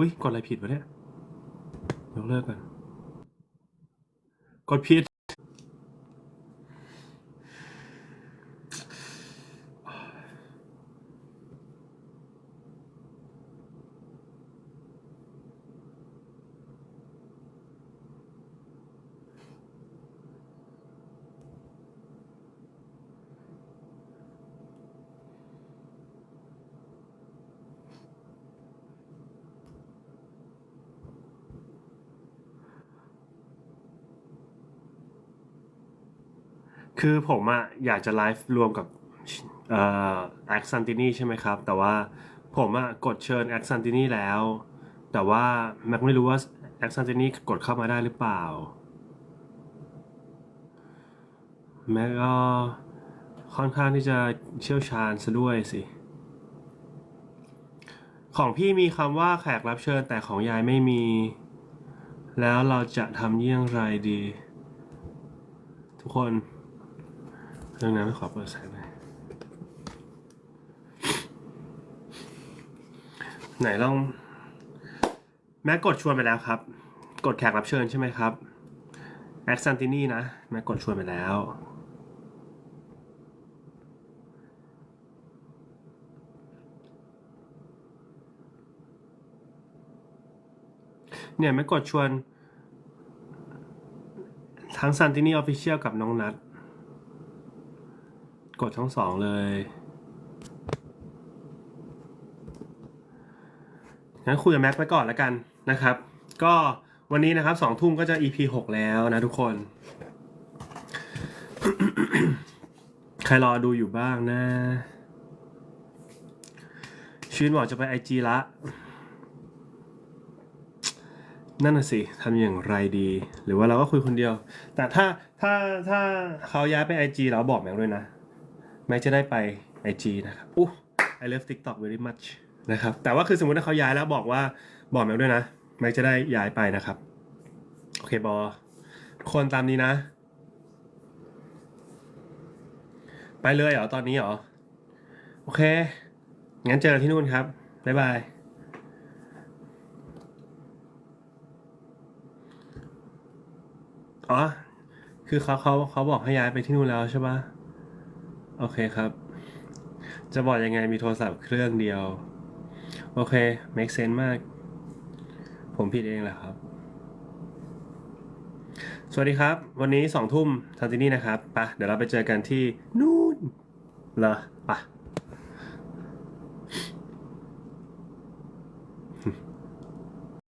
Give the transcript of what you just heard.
อุ้ยกดอะไรผิดวะเนี่ยยกเลิกก่อนกดผิด คือผมอะอยากจะไลฟ์รวมกับเอ่อแอคซันตินีใช่ไหมครับ แต่ว่าผมอะกดเชิญแอคซันตินีแล้ว แต่ว่าแม็กไม่รู้ว่าแอคซันตินีกดเข้ามาได้หรือเปล่า แม็กก็ค่อนข้างที่จะเชี่ยวชาญซะด้วยสิ ของพี่มีคำว่าแขกรับเชิญแต่ของยายไม่มี แล้วเราจะทำเยี่ยงไรดี ทุกคน เรื่องนั้นขอเปิดแสงหน่อยไหนลอง แม็กกดชวนไปแล้วครับ กดแขกรับเชิญใช่ไหมครับแอคซันตินีนะแม็กกดชวนไปแล้ว เนี่ยแม็กกดชวน ทั้งซันตินีออฟฟิเชียลกับน้องนัท กดทั้งสองเลยงั้นคุยกับแม็กไปก่อนแล้วกันนะครับ ก็วันนี้นะครับสองทุ่มก็จะ EP หกแล้วนะทุกคน ใครรอดูอยู่บ้างนะชีวินบอกจะไปไอจีละ นั่นน่ะสิทำอย่างไรดี หรือว่าเราก็คุยคนเดียว แต่ถ้าถ้าถ้าเขาย้ายไปไอจีเราบอกแม็กด้วยนะ แม็กจะได้ไป IG นะครับอู้ I love TikTok very much นะครับแต่ว่าคือสมมติถ้าเขาย้ายแล้วบอกว่าบอกแม็กด้วยนะแม็กจะได้ย้ายไปนะครับ โอเคบอทุกคนตามนี้นะ ไปเลยเหรอตอนนี้เหรอ โอเค งั้นเจอกันที่นู่นครับ บ๊ายบาย อ๋อ คือเขาเขาเขาบอกให้ย้ายไปที่นู่นแล้วใช่ปะ โอเคครับ จะบอกยังไงมีโทรศัพท์เครื่องเดียว โอเค make sense มาก ผมผิดเองแหละครับ สวัสดีครับ วันนี้สองทุ่มทันทีนี่นะครับปะเดี๋ยวเราไปเจอกันที่นู่นเหรอปะ